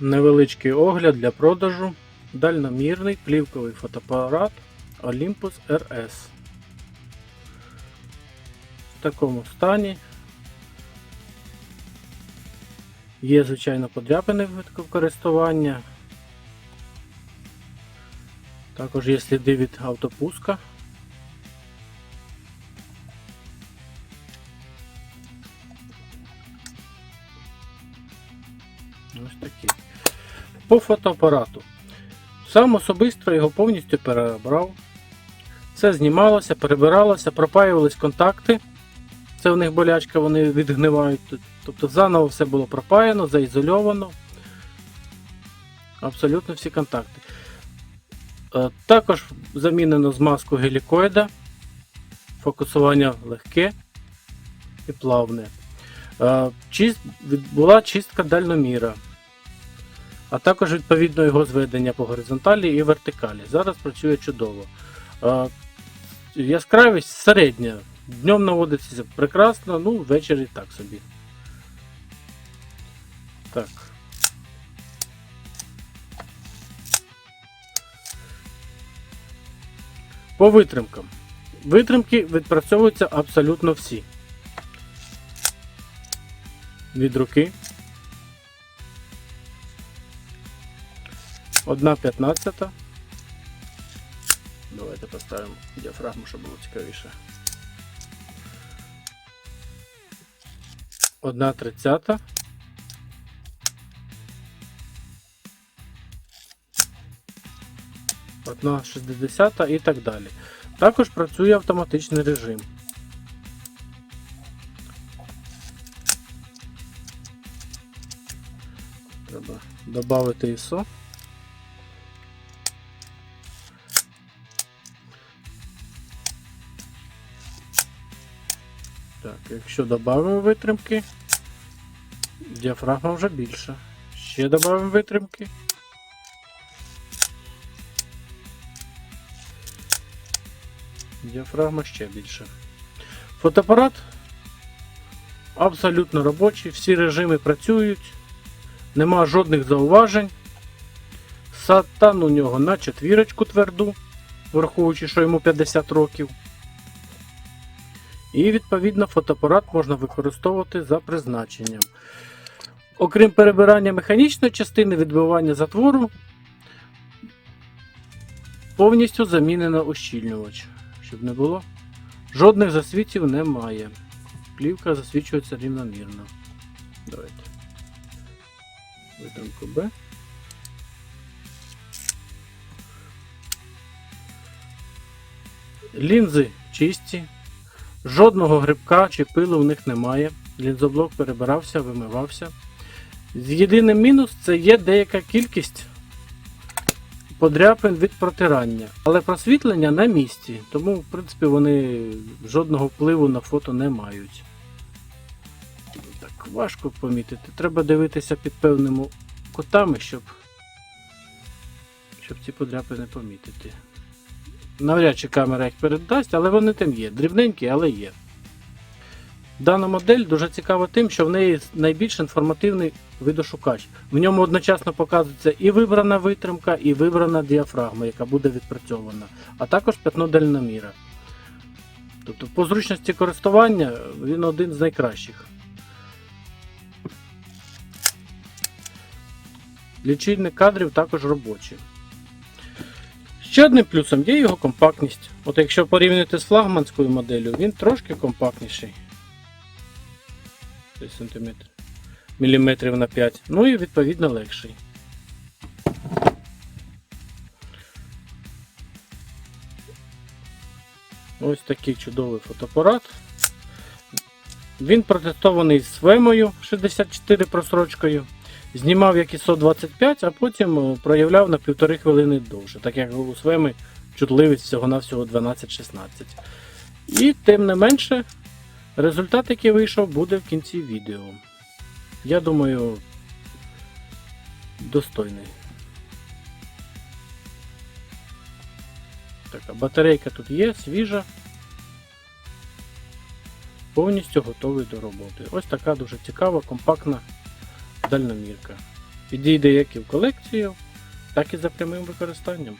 Невеличкий огляд для продажу. Дальномірний плівковий фотоапарат Olympus RS. В такому стані. Є, звичайно, подряпини в користування. Також є сліди від автопуска. Ось такі. По фотоапарату. Сам особисто його повністю перебрав. Все знімалося, перебиралося, пропаювались контакти. Це у них болячка, вони відгнивають. Тобто заново все було пропаяно, заізольовано. Абсолютно всі контакти. Е, Також замінено змазку гелікоїда. Фокусування легке і плавне. Е, Була чистка дальноміра, а також відповідно його зведення по горизонталі і вертикалі. Зараз працює чудово. Е, Яскравість середня. Днем наводиться прекрасно, ну ввечері так собі. Так. По витримкам. Витримки відпрацьовуються абсолютно всі. Від руки. Одна п'ятнадцята. Давайте поставимо діафрагму, щоб було цікавіше. Одна тридцята. Одна шістдесята і так далі. Також працює автоматичний режим. Додати ISO. Так, якщо додамо витримки, діафрагма вже більша. Ще додамо витримки. Діафрагма ще більше. Фотоапарат абсолютно робочий, всі режими працюють, нема жодних зауважень. Сатан у нього на четвірочку тверду, враховуючи, що йому 50 років. І відповідно фотоапарат можна використовувати за призначенням. Окрім перебирання механічної частини відбивання затвору, повністю замінено ущільнювач, щоб не було. Жодних засвітів немає. Плівка засвічується рівномірно. Давайте. Витримку Б. Лінзи чисті. Жодного грибка чи пилу в них немає. Лінзоблок перебирався, вимивався. Єдиним мінус це є деяка кількість подряпин від протирання. Але просвітлення на місці, тому в принципі вони жодного впливу на фото не мають. Важко помітити. Треба дивитися під певними кутами, щоб, щоб ці подряпини помітити. Навряд чи камера їх передасть, але вони там є. Дрібненькі, але є. Дана модель дуже цікава тим, що в неї найбільш інформативний видошукач. В ньому одночасно показується і вибрана витримка, і вибрана діафрагма, яка буде відпрацьована, а також пятно дальноміра. Тобто по зручності користування він один з найкращих. Лічильник кадрів також робочий. Ще одним плюсом є його компактність. От якщо порівняти з флагманською моделлю, він трошки компактніший. Міліметрів на 5. Ну і відповідно легший. Ось такий чудовий фотоапарат. Він протестований з фемою 64 просрочкою. Знімав як ISO 25, а потім е, проявляв на півтори хвилини довше, так як у Свеми чутливість всього-навсього 12-16. І тим не менше, результат, який вийшов, буде в кінці відео. Я думаю, достойний. Так, а батарейка тут є, свіжа. Повністю готовий до роботи. Ось така дуже цікава, компактна дальномірка. Підійде як і в колекцію, так і за прямим використанням.